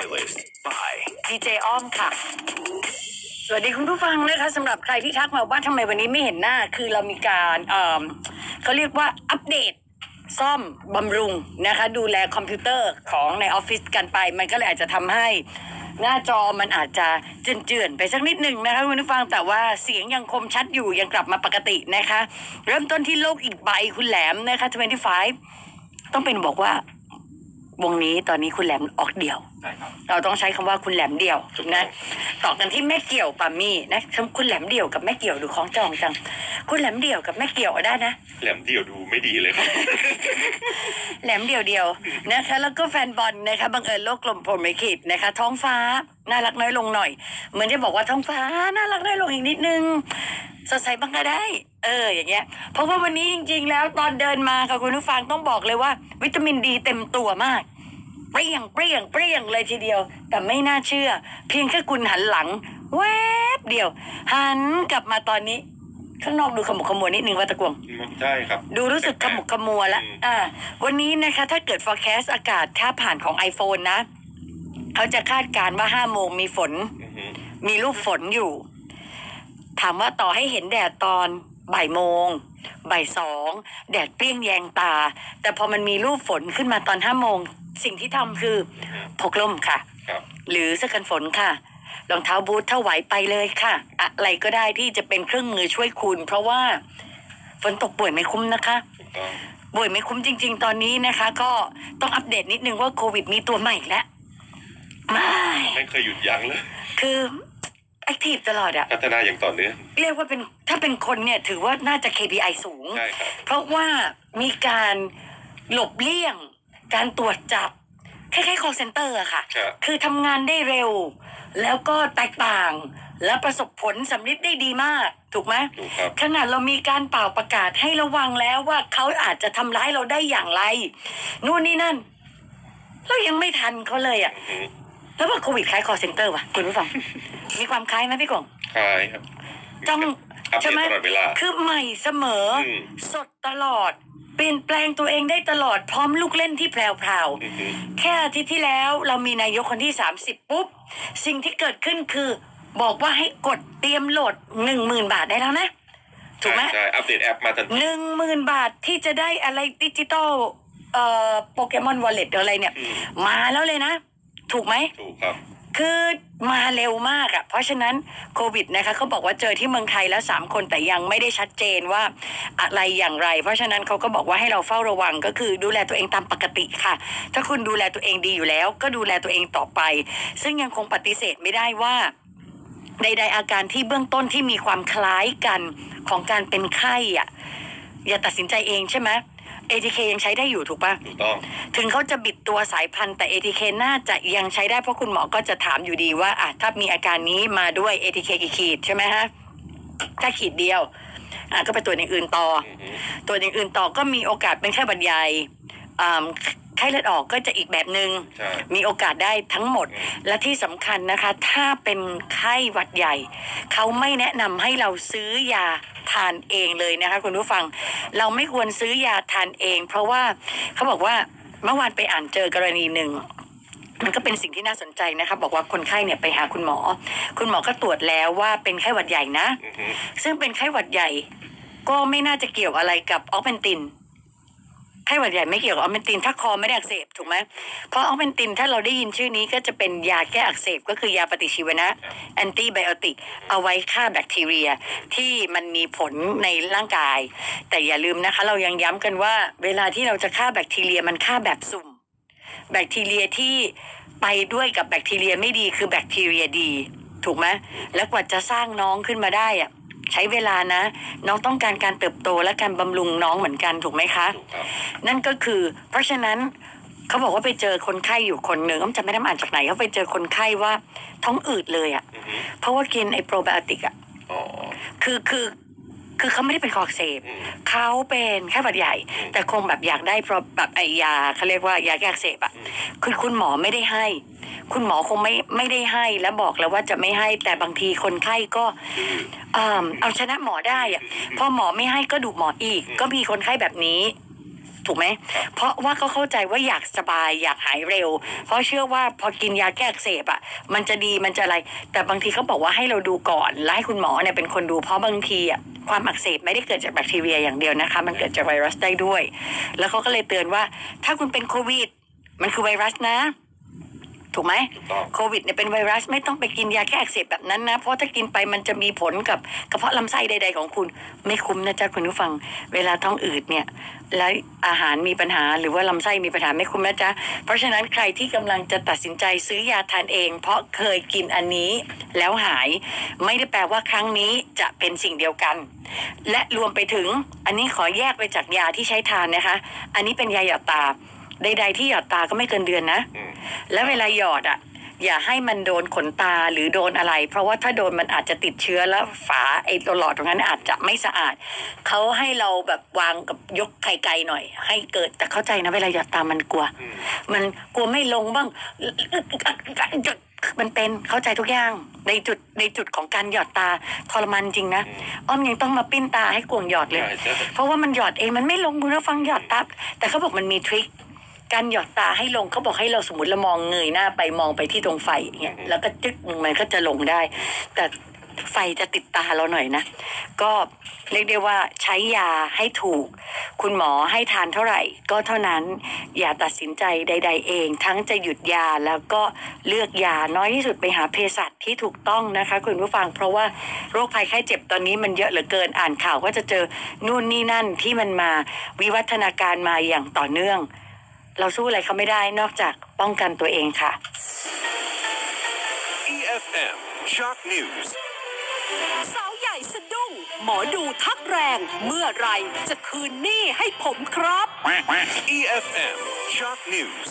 playlist by ดีเจอ้อมค่ะ สวัสดีคุณผู้ฟังนะคะสำหรับใครที่ทักมาว่าทำไมวันนี้ไม่เห็นหน้า คือเรามีการเอิ่มเขาเรียกว่าอัปเดตซ่อมบำรุงนะคะ ดูแลคอมพิวเตอร์ของในออฟฟิศกันไป มันก็เลยอาจจะทำให้หน้าจอมันอาจจะเจือนๆไปสักนิดหนึ่งนะคะคุณผู้ฟังแต่ว่าเสียงยังคมชัดอยู่ยังกลับมาปกตินะคะ เริ่มต้นที่โลกอีกใบคุณแหลมนะคะ25ต้องเป็นบอกว่า วงนี้ตอนนี้คุณแหลมออกเดี่ยว เราต้องใช้คำว่าคุณแหลมเดี่ยวนะต่อกันที่แม่เกี่ยวปามี่นะคุณแหลมเดี่ยวกับแม่เกี่ยวดูของจองจัง คุณแหลมเดี่ยวกับแม่เกี่ยวได้นะแหลมเดี่ยวดูไม่ดีเลยครับแหลมเดี่ยวเดียวนะคะแล้วก็แฟนบอลนะคะบังเอิญโลกกลมพรหมลิขิตนะคะ ท้องฟ้าน่ารักน้อยลงหน่อย เหมือนจะบอกว่าท้องฟ้าน่ารักน้อยลงอีกนิดนึงสดใสบ้างก็ได้ เออ อย่างเงี้ย เพราะว่าวันนี้จริง ๆ แล้วตอนเดินมาค่ะคุณผู้ฟังต้องบอกเลยว่า วิตามินดีเต็มตัวมาก เปรี้ยงเปรี้ยงเปรี้ยงเลยทีเดียว แต่ไม่น่าเชื่อ เพียงแค่คุณหันหลัง แวบเดียว หันกลับมาตอนนี้ ข้างนอกดูขมุกขมัวนิดนึงว่าตะกวง ใช่ครับ ดูรู้สึกขมุกขมัวแล้วอืมอ่า วันนี้นะคะ ถ้าเกิด forecast อากาศถ้าผ่านของ iPhone นะ เขาจะคาดการณ์ว่าห้าโมงมีฝนอือหือมีลูกฝนอยู่ ถามว่าต่อให้เห็นแดดตอนบ่ายโมงบ่ายสองแดดเปรี้ยงแยงตา แต่พอมันมีรูปฝนขึ้นมาตอนห้าโมง สิ่งที่ทำคืออือหือพกล่มค่ะครับหรือเสื้อกันฝนค่ะรองเท้าบูทถ้าไหวไปเลยค่ะ อะไรก็ได้ที่จะเป็นเครื่องมือช่วยคุณ เพราะว่าฝนตกป่วยไม่คุ้มนะคะถูกต้องป่วยไม่คุ้มจริง ๆ ตอนนี้นะคะ ก็ต้องอัปเดตนิดนึงว่าโควิดมีตัวใหม่แล้วไม่ไม่เคยหยุดยั้งเลย คือแอคทีฟตลอดอะพัฒนาอย่างต่อเนื่องเรียกว่าเป็นถ้าเป็นคนเนี่ยถือว่าน่าจะ KPI สูงใช่ครับเพราะว่ามีการหลบเลี่ยง การตรวจจับคล้ายๆ call center อะค่ะ ครับ คือทำงานได้เร็ว แล้วก็แตกต่าง และประสบผลสำลิดได้ดีมาก ถูกไหม ถูกครับ ขนาดเรามีการเป่าประกาศให้ระวังแล้วว่าเขาอาจจะทำร้ายเราได้อย่างไร นู่นนี่นั่น เรายังไม่ทันเขาเลยอะอือหือแล้วว่าโควิดคล้าย call center วะคุณผู้ฟัง มีความคล้ายไหมพี่กงคล้ายครับ ต้องอัปเดใช่ตไหมตลอดเวลาคือใหม่เสมออม สดตลอด เปลี่ยนแปลงตัวเองได้ตลอดพร้อมลูกเล่นที่แพรวอือหือๆแค่อาทิตย์ที่แล้วเรามีนายกคนที่ 30 ปุ๊บ สิ่งที่เกิดขึ้นคือ บอกว่าให้กดเตรียมโหลด1 0,000บาทได้แล้วนะ ถูกไหมใช่ใช่อัปเดตแอปมาทันทีหนึ่งหมื่นบาทที่จะได้อะไรดิจิตอลเอ่อโปเกมอนวอลเล็ตอะไรเนี่ยอืมมาแล้วเลยนะ ถูกไหมถูกครับ คือ มาเร็วมากอะ่ะ เพราะฉะนั้นโควิดนะคะเขาบอกว่าเจอที่เมืองไทยแล้วสามคนแต่ยังไม่ได้ชัดเจนว่าอะไรอย่างไร เพราะฉะนั้นเขาก็บอกว่าให้เราเฝ้าระวังก็คือดูแลตัวเองตามปกติค่ะ ถ้าคุณดูแลตัวเองดีอยู่แล้ว ก็ดูแลตัวเองต่อไป ซึ่งยังคงปฏิเสธไม่ได้ว่าใดๆอาการที่เบื้องต้นที่มีความคล้ายกันของการเป็นไข้อะอย่าตัดสินใจเองใช่ไหม ATK ยังใช้ได้อยู่ถูกปะถูกต้อง ถึงเขาจะบิดตัวสายพันธุ์แต่ ATK น่าจะยังใช้ได้เพราะคุณหมอก็จะถามอยู่ดีว่าอะถ้ามีอาการนี้มาด้วย ATK กี่ขีดใช่ไหมฮะถ้าขีดเดียวอะก็ไปตรวจอย่างอื่นต่ออือหือตรวจอย่างอื่นต่อก็มีโอกาสเป็นไข้หวัดใหญ่อ่า ไข้เลือดออกก็จะอีกแบบหนึง่งใช่ มีโอกาสได้ทั้งหมดอืมและที่สำคัญนะคะ ถ้าเป็นไข้หวัดใหญ่ เขาไม่แนะนำให้เราซื้อยาทานเองเลยนะคะคุณผู้ฟัง เราไม่ควรซื้อยาทานเอง เพราะว่าเขาบอกว่าเมื่อวานไปอ่านเจอกรณีหนึ่ง มันก็เป็นสิ่งที่น่าสนใจนะคะ บอกว่าคนไข้เนี่ยไปหาคุณหมอ คุณหมอก็ตรวจแล้วว่าเป็นไข้หวัดใหญ่นะ อือหือซึ่งเป็นไข้หวัดใหญ่ ก็ไม่น่าจะเกี่ยวอะไรกับออกเปนติน ไข้หวัดใหญ่ไม่เกี่ยวกับออกเปนตินถ้าคอไม่ได้อักเสบถูกไหมเพราะออกเปนตินถ้าเราได้ยินชื่อนี้ก็จะเป็นยาแก้อักเสบก็คือยาปฏิชีวนะแอนติไบโอติกเอาไว้ฆ่าแบคทีเรียที่มันมีผลในร่างกาย แต่อย่าลืมนะคะ เรายังย้ำกันว่า เวลาที่เราจะฆ่าแบคทีเรียมันฆ่าแบบสุ่ม แบคทีเรียที่ไปด้วยกับแบคทีเรียไม่ดีคือแบคทีเรียดี ถูกไหมแล้วกว่าจะสร้างน้องขึ้นมาได้อะ ใช้เวลานะ น้องต้องการการเติบโตและการบำรุงน้องเหมือนกันถูกไหมคะถูกครับนั่นก็คือ เพราะฉะนั้นเขาบอกว่าไปเจอคนไข้อยู่คนหนึ่งอ้อมจำไม่ได้มาอ่านจากไหนเขาไปเจอคนไข้ว่าท้องอืดเลยอะ่ะอือหือเพราะว่ากินไอโปรไบโอติกอะอ๋อคือคือคือเขาไม่ได้เป็นคออักเสบอืมเขาเป็นแค่หวัดใหญ่อืมแต่คงแบบอยากได้เพราะแบบไอยาเขาเรียกว่ายาแก้อักเสบอะอืมคือคุณหมอไม่ได้ให้ คุณหมอคงไม่ไม่ได้ให้แล้วบอกแล้วว่าจะไม่ให้ แต่บางทีคนไข้ก็อือเอ่อเอาชนะหมอได้อะพอหมอไม่ให้ก็ดุหมออีกอืมก็มีคนไข้แบบนี้ถูกไหม เพราะว่าเขาเข้าใจว่าอยากสบายอยากหายเร็ว เพราะเชื่อว่าพอกินยาแก้อักเสบอะ มันจะดีมันจะอะไร แต่บางทีเขาบอกว่าให้เราดูก่อนและให้คุณหมอเนี่ยเป็นคนดูเพราะบางทีอะความอักเสบไม่ได้เกิดจากแบคทีเรียอย่างเดียวนะคะ มันเกิดจากไวรัสได้ด้วย แล้วเขาก็เลยเตือนว่า ถ้าคุณเป็นโควิด มันคือไวรัสนะ ถูกไหมถูกต้องโควิดเนี่ยเป็นไวรัสไม่ต้องไปกินยาแก้อักเสบแบบนั้นนะ เพราะถ้ากินไปมันจะมีผลกับกระเพาะลำไส้ใด ๆ ของคุณ ไม่คุ้มนะจ๊ะคุณผู้ฟัง เวลาท้องอืดเนี่ย แล้วอาหารมีปัญหาหรือว่าลำไส้มีปัญหาไม่คุ้มนะจ๊ะเพราะฉะนั้นใครที่กำลังจะตัดสินใจซื้อยาทานเอง เพราะเคยกินอันนี้แล้วหาย ไม่ได้แปลว่าครั้งนี้จะเป็นสิ่งเดียวกัน และรวมไปถึงอันนี้ขอแยกไปจากยาที่ใช้ทานนะคะ อันนี้เป็นยาหยอดตาใด ๆ ที่หยอดตาก็ไม่เกินเดือนนะอืม แล้วเวลาหยอดอะ อย่าให้มันโดนขนตาหรือโดนอะไร เพราะว่าถ้าโดนมันอาจจะติดเชื้อแล้วฝาไอ้ตัวหลอดตรงนั้นอาจจะไม่สะอาดเขาให้เราแบบวางกับยกไข่ไกลหน่อย ให้เกิดแต่เข้าใจนะเวลาหยอดตามันกลัวอืมมันกลัวไม่ลงบ้างมันเป็นเข้าใจทุกอย่างในจุดในจุดของการหยอดตาทรมานจริงนะอืมอ้อมยังต้องมาปิ้นตาให้กวงหยอดเลยใช่ใช่เพราะว่ามันหยอดเองมันไม่ลงคุณผู้ฟังหยอดตาแต่เขาบอกมันมีทริค การหยอดตาให้ลงเขาบอกให้เราสมมติเรามองเงยหน้าไปมองไปที่ตรงไฟอย่างเงี้ยแล้วก็จึ๊กมันก็จะลงได้ แต่ไฟจะติดตาเราหน่อยนะ ก็เรียกได้ว่าใช้ยาให้ถูก คุณหมอให้ทานเท่าไหร่ ก็เท่านั้นอย่าตัดสินใจใด ๆ เอง ทั้งจะหยุดยาแล้วก็เลือกยาน้อยที่สุดไปหาเภสัชที่ถูกต้องนะคะ คุณผู้ฟังเพราะว่าโรคภัยไข้เจ็บตอนนี้มันเยอะเหลือเกินอ่านข่าวก็จะเจอนู่นนี่นั่นที่มันมาวิวัฒนาการมาอย่างต่อเนื่อง เราสู้อะไรเขาไม่ได้นอกจากป้องกันตัวเองค่ะ EFM Shock News สาวใหญ่สะดุ้งหมอดูทักแรงเมื่อไหรจะคืนหนี้ให้ผมครับ EFM Shock News